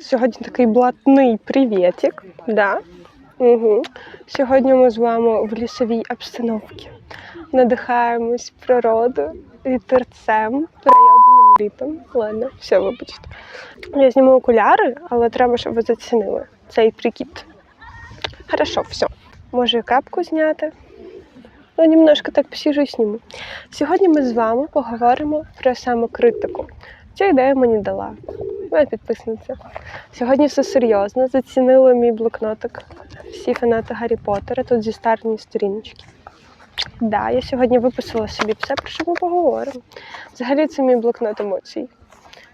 Сьогодні такий блатний привітик. Да? Угу. Сьогодні ми з вами в лісовій обстановці. Надихаємось природою, вітерцем, прийобним літом. Ладно, все, вибачте. Я зніму окуляри, але треба, щоб ви зацінили цей прикид. Хорошо, все. Може і капку зняти. Ну, немножко так посіжу і сніму. Сьогодні ми з вами поговоримо про самокритику. Цю ідею мені дала моя підписниця. Сьогодні все серйозно. Зацінили мій блокнотик. Всі фанати Гаррі Поттера тут зі старні сторіночки. Да, я сьогодні виписала собі все, про що ми поговоримо. Взагалі це мій блокнот емоцій.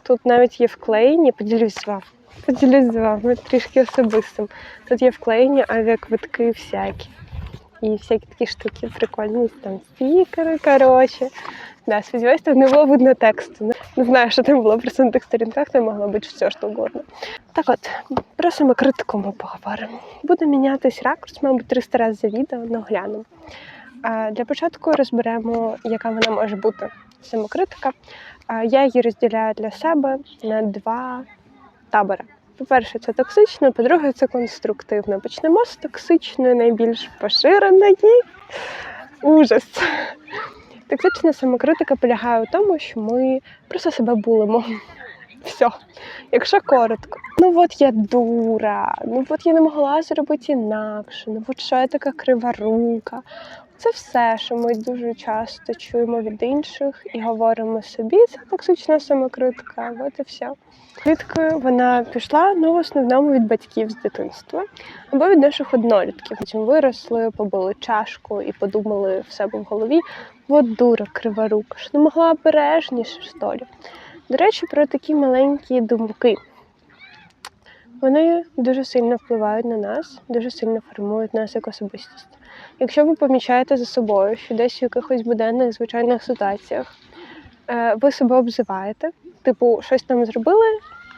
Тут навіть є вклеєні, поділюсь з вами. Поділюсь з вами трішки особистим. Тут є вклеєні авіаквитки всякі. І всякі такі штуки прикольні, там стікери, коротше. Да, сподіваюсь, там не було видно тексту. Не знаю, що там просто на тих сторінках, там могло бути все, що угодно. Так от, про самокритику ми поговоримо. Буде мінятись ракурс, мабуть, 300 разів за відео, але глянемо. Для початку розберемо, яка вона може бути самокритика. Я її розділяю для себе на два табори. По-перше, це токсично, по-друге, це конструктивно. Почнемо з токсичної, найбільш поширеної. Ужас. Токсична самокритика полягає у тому, що ми просто себе булимо. Все. Якщо коротко, ну от я дура, ну от я не могла зробити інакше, ну от що я така криворука. Це все, що ми дуже часто чуємо від інших і говоримо собі. Це токсична самокритика. От і все. Криткою вона пішла ну, в основному від батьків з дитинства або від наших однолітків. Потім виросли, побили чашку і подумали в себе в голові. От дура криворука, що не могла обережніше, що ли. До речі, про такі маленькі думки. Вони дуже сильно впливають на нас, дуже сильно формують нас як особистість. Якщо ви помічаєте за собою, що десь в якихось буденних звичайних ситуаціях е, ви себе обзиваєте, типу, щось там зробили,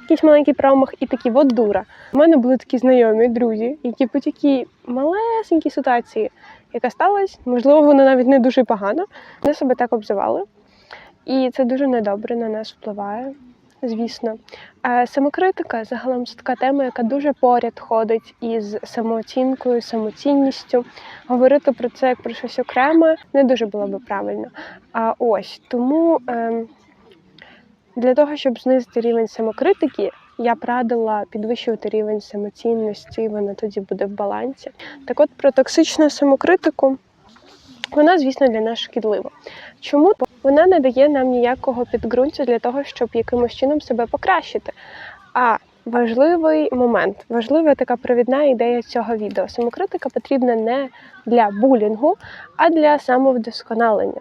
якийсь маленький промах, і такі от дура. У мене були такі знайомі друзі, які по такій малесенькій ситуації, яка сталася, можливо, вона навіть не дуже погана, вони себе так обзивали. І це дуже недобре на нас впливає, звісно. Самокритика загалом це така тема, яка дуже поряд ходить із самооцінкою, самоцінністю. Говорити про це як про щось окреме не дуже було би правильно. А ось тому ем, для того, щоб знизити рівень самокритики, я б радила підвищувати рівень самоцінності, вона тоді буде в балансі. Так от про токсичну самокритику. Вона, звісно, для нас шкідлива. Чому? Вона не дає нам ніякого підґрунтя для того, щоб якимось чином себе покращити. А важливий момент, важлива така провідна ідея цього відео. Самокритика потрібна не для булінгу, а для самовдосконалення.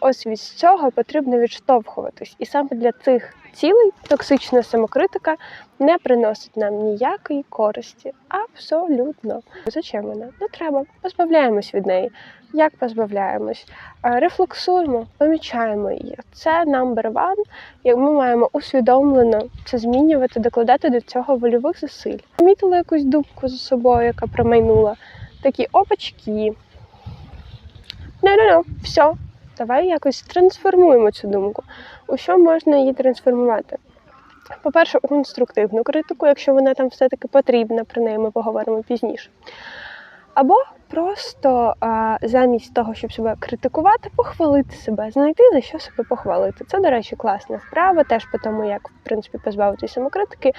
Ось від цього потрібно відштовхуватись. І саме для цих цілей токсична самокритика не приносить нам ніякої користі. Абсолютно. Зачем вона? Не треба. Позбавляємось від неї. Як позбавляємось? Е, Рефлексуємо, помічаємо її. Це number one. Як ми маємо усвідомлено це змінювати, докладати до цього вольових зусиль. Помітили якусь думку за собою, яка промайнула. Такі опачки. Ну-ну-ну, все. Давай якось трансформуємо цю думку. У що можна її трансформувати? По-перше, у конструктивну критику, якщо вона там все-таки потрібна, про неї ми поговоримо пізніше. Або просто замість того, щоб себе критикувати, похвалити себе, знайти за що себе похвалити. Це, до речі, класна вправа, теж по тому, як в принципі позбавитися самокритики.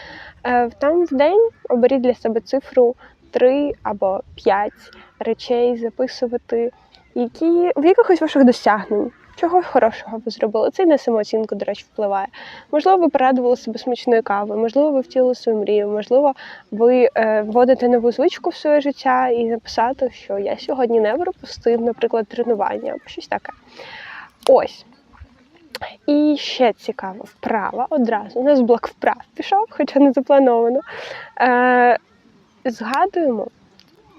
Е, там в день оберіть для себе цифру 3 або 5 речей записувати, які в якихось ваших досягнень. Чого хорошого ви зробили? Це і на самооцінку, до речі, впливає. Можливо, ви порадували себе смачною кавою, можливо, ви втілили свою мрію, можливо, ви е, вводите нову звичку в своє життя і написати, що я сьогодні не пропустив, наприклад, тренування або щось таке. Ось. І ще цікава вправа одразу. У нас блок вправ пішов, хоча не заплановано. Е, згадуємо,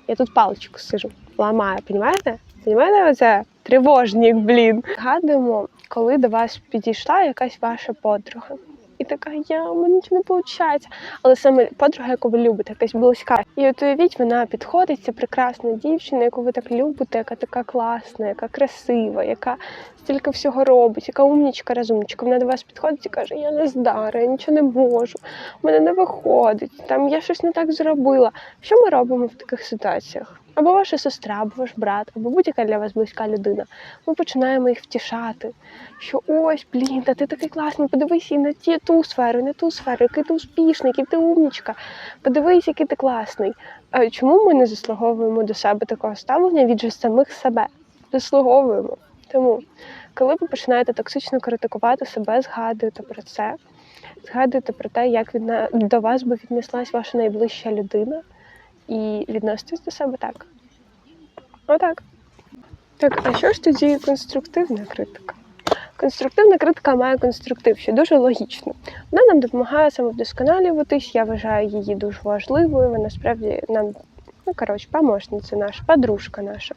я тут паличку сижу, ламаю, розумієте? Понімаєте, оце тривожник, блін. Згадуємо, коли до вас підійшла якась ваша подруга. і така, я у мене нічого не виходить. Але саме подруга, яку ви любите, якась близька. І от уявіть, вона підходить, це прекрасна дівчина, яку ви так любите, яка така класна, яка красива, яка стільки всього робить, яка умнічка, розумничка. Вона до вас підходить і каже: Я не здара, я нічого не можу, в мене не виходить, там я щось не так зробила. Що ми робимо в таких ситуаціях? Або ваша сестра, або ваш брат, або будь-яка для вас близька людина. Ми починаємо їх втішати, що ось, блін, та ти такий класний, подивись і на ті ту сферу, і на ту сферу, який ти успішний, який ти умнічка. Подивись, який ти класний. А чому ми не заслуговуємо до себе такого ставлення від же самих себе? Заслуговуємо. Тому, коли ви починаєте токсично критикувати себе, згадуйте про це, згадуйте про те, як відна... до вас би віднеслась ваша найближча людина, і відноситесь до себе так. Отак. Так, а що ж тоді конструктивна критика? Конструктивна критика має конструктив, що дуже логічно. Вона нам допомагає самовдосконалюватись, я вважаю її дуже важливою. Вона справді нам, ну коротше, помощниця наша, подружка наша.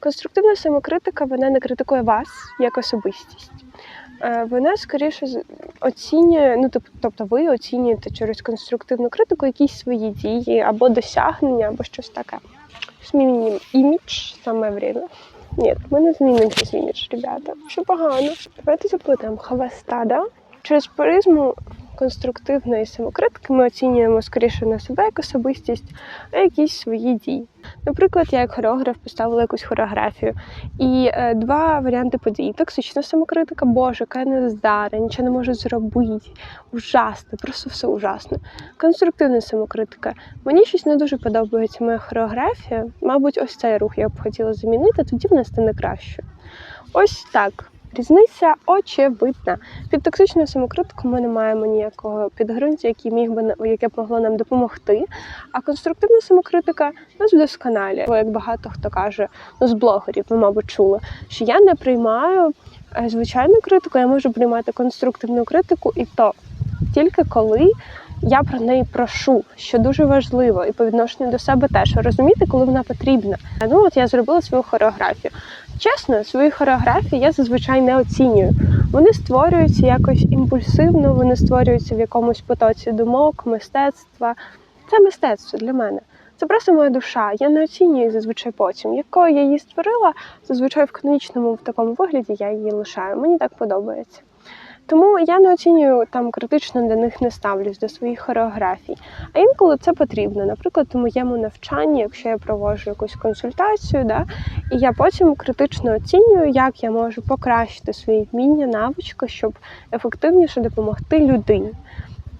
Конструктивна самокритика вона не критикує вас як особистість. Е, Вона скоріше оцінює, ну тобто ви оцінюєте через конструктивну критику якісь свої дії або досягнення, або щось таке. Змінюємо імідж саме время. Ні, ми не змінимо зараз імідж, ребята. Що погано. Давайте запитаємо хвоста, да? Через призму конструктивної самокритики ми оцінюємо скоріше не себе як особистість, а якісь свої дії. Наприклад, я як хореограф поставила якусь хореографію, і е, два варіанти подій: токсична самокритика, боже, яка не здара, нічого не можу зробити. Ужасно, просто все ужасно. Конструктивна самокритика. Мені щось не дуже подобається моя хореографія. Мабуть, ось цей рух я б хотіла замінити, тоді в нас стане краще. Ось так. Різниця очевидна. Під токсичною самокритикою ми не маємо ніякого підґрунтя, який міг би яке б могло нам допомогти. А конструктивна самокритика нас вдосконалює. Бо як багато хто каже, ну з блогерів, ви, мабуть, чули, що я не приймаю е, звичайну критику, я можу приймати конструктивну критику, і то тільки коли я про неї прошу, що дуже важливо, і по відношенню до себе теж розуміти, коли вона потрібна. Ну от я зробила свою хореографію. Чесно, свої хореографії я зазвичай не оцінюю. Вони створюються якось імпульсивно, вони створюються в якомусь потоці думок, мистецтва. Це мистецтво для мене. Це просто моя душа. Я не оцінюю зазвичай потім. Якою я її створила, зазвичай в канонічному в такому вигляді я її лишаю. Мені так подобається. Тому я не оцінюю там критично до них не ставлюсь до своїх хореографій. А інколи це потрібно. Наприклад, у моєму навчанні, якщо я проводжу якусь консультацію, да, і я потім критично оцінюю, як я можу покращити свої вміння, навички, щоб ефективніше допомогти людині.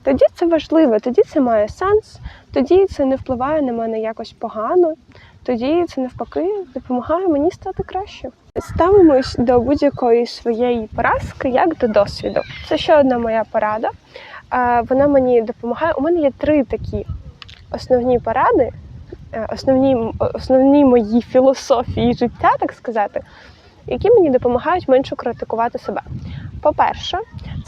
Тоді це важливо, тоді це має сенс, тоді це не впливає на мене якось погано, тоді це навпаки допомагає мені стати краще. Ставимось до будь-якої своєї поразки як до досвіду. Це ще одна моя порада. Вона мені допомагає. У мене є три такі основні поради, е, основні, основні мої філософії життя, так сказати, які мені допомагають менше критикувати себе. По-перше,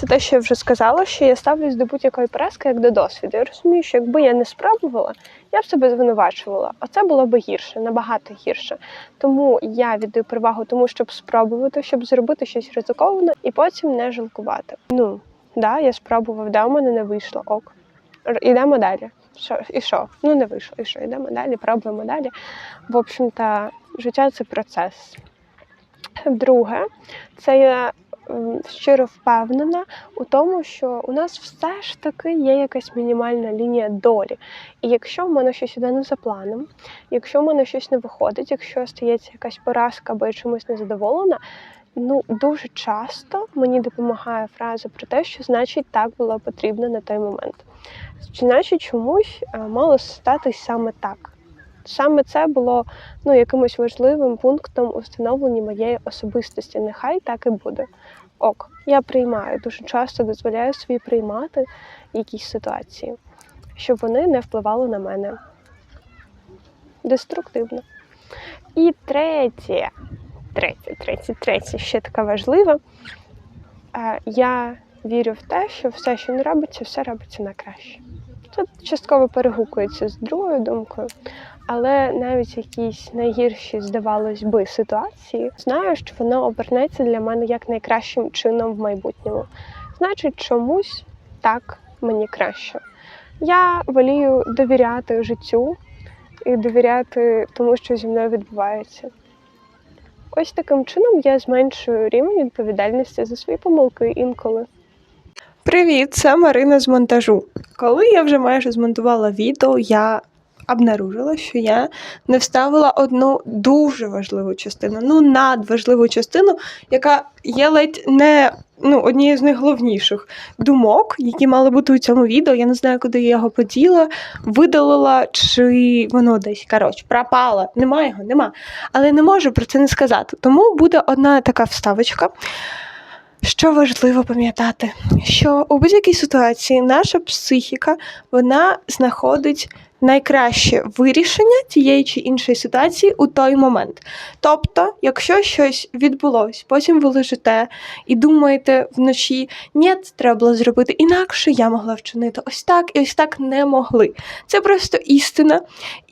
це те, що я вже сказала, що я ставлюсь до будь-якої поразки як до досвіду. Я розумію, що якби я не спробувала, я б себе звинувачувала. А це було б гірше, набагато гірше. Тому я віддаю перевагу тому, щоб спробувати, щоб зробити щось ризиковане і потім не жалкувати. Ну, да, я спробував, да, у мене не вийшло, ок. Ідемо далі. Що, і що? Ну не вийшло. І що? Йдемо далі, пробуємо далі. В общем-то, життя це процес. Друге, це я щиро впевнена у тому, що у нас все ж таки є якась мінімальна лінія долі. І якщо в мене щось іде не за планом, якщо в мене щось не виходить, якщо стається якась поразка або я чимось незадоволена, ну дуже часто мені допомагає фраза про те, що значить так було потрібно на той момент. Значить, чомусь е, мало статись саме так. Саме це було ну, якимось важливим пунктом у становленні моєї особистості. Нехай так і буде. Ок, я приймаю, дуже часто дозволяю собі приймати якісь ситуації, щоб вони не впливали на мене деструктивно. І третє, третє, третє, третє, ще така важлива. Е, Я вірю в те, що все, що не робиться, все робиться на краще. Це частково перегукується з другою думкою, але навіть якісь найгірші, здавалось би, ситуації, знаю, що воно обернеться для мене як найкращим чином в майбутньому. Значить, чомусь так мені краще. Я волію довіряти життю і довіряти тому, що зі мною відбувається. Ось таким чином я зменшую рівень відповідальності за свої помилки інколи. Привіт, це Марина з монтажу. Коли я вже майже змонтувала відео, я обнаружила, що я не вставила одну дуже важливу частину, ну надважливу частину, яка є ледь не ну, однією з найголовніших думок, які мали бути у цьому відео. Я не знаю, куди я його поділа, видалила, чи воно десь коротше, пропало. Нема його, нема. Але не можу про це не сказати. Тому буде одна така вставочка. Що важливо пам'ятати, що у будь-якій ситуації наша психіка вона знаходить найкраще вирішення тієї чи іншої ситуації у той момент. Тобто, якщо щось відбулось, потім ви лежите і думаєте вночі, ні, це треба було зробити інакше, я могла вчинити ось так і ось так не могли. Це просто істина,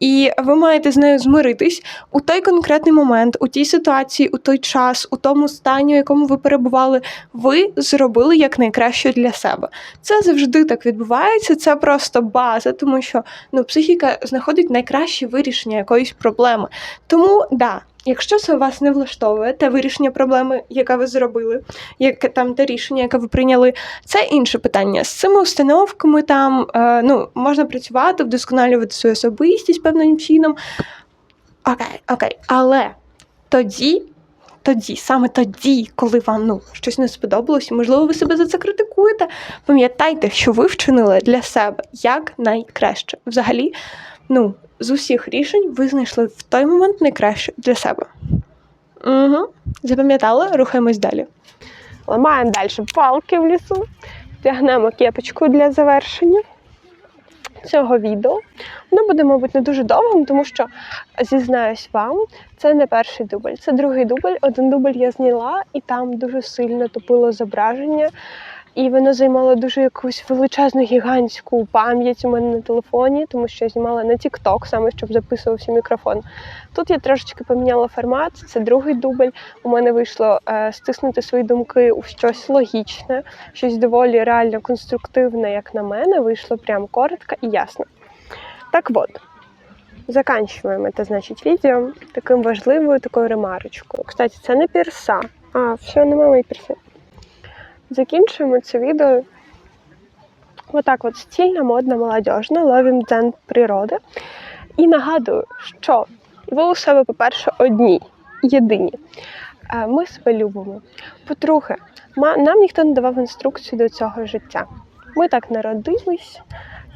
і ви маєте з нею змиритись у той конкретний момент, у тій ситуації, у той час, у тому стані, у якому ви перебували, ви зробили як найкраще для себе. Це завжди так відбувається. Це просто база, тому що ну, психіка знаходить найкраще вирішення якоїсь проблеми. Тому да. Якщо це вас не влаштовує, те вирішення проблеми, яке ви зробили, яке там те рішення, яке ви прийняли, це інше питання. З цими установками там е, ну, можна працювати, вдосконалювати свою особистість певним чином. Окей, окей, але тоді, тоді, саме тоді, коли вам ну, щось не сподобалось, можливо, ви себе за це критикуєте, пам'ятайте, що ви вчинили для себе як найкраще. Взагалі, ну, з усіх рішень ви знайшли в той момент найкраще для себе. Угу. Запам'ятали? Рухаємось далі. Ламаємо далі палки в лісу, тягнемо кепочку для завершення цього відео. Воно буде, мабуть, не дуже довгим, тому що, зізнаюсь вам, це не перший дубль, це другий дубль. Один дубль я зняла, і там дуже сильно топило зображення. І воно займало дуже якусь величезну гігантську пам'ять у мене на телефоні, тому що я знімала на TikTok, саме щоб записувався мікрофон. Тут я трошечки поміняла формат, це другий дубль. У мене вийшло е, стиснути свої думки у щось логічне, щось доволі реально конструктивне, як на мене. Вийшло прям коротко і ясно. Так от, заканчуємо це, значить, відео таким важливою такою ремарочкою. Кстати, це не пірса. А, все, немає моєї пірси. Закінчуємо це відео. Отак от стільна, модна, молодіжна, ловім дзен природи. І нагадую, що ви у себе, по-перше, одні, єдині. Е, Ми себе любимо. По-друге, нам ніхто не давав інструкцію до цього життя. Ми так народились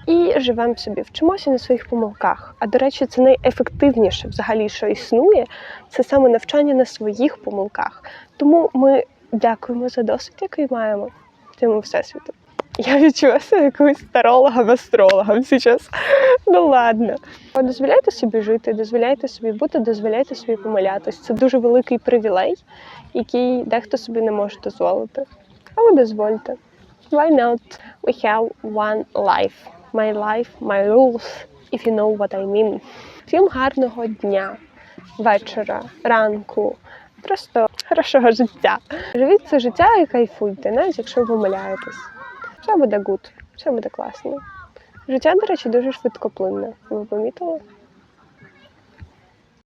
і живемо собі, вчимося на своїх помилках. А до речі, це найефективніше взагалі, що існує, це саме навчання на своїх помилках. Тому ми дякуємо за досвід, який маємо цьому всесвіту. Я відчула себе якимось старологом астрологом зараз. Ну ладно. Дозволяйте собі жити, дозволяйте собі бути, дозволяйте собі помилятись. Це дуже великий привілей, який дехто собі не може дозволити. Але дозвольте. Why not? We have one life. My life, my rules, if you know what I mean. Всім гарного дня, вечора, ранку, просто хорошого життя. Живіть це життя і кайфуйте, навіть якщо ви помиляєтесь. Все буде гуд, все буде класно. Життя, до речі, дуже швидкоплинне. Ви помітили?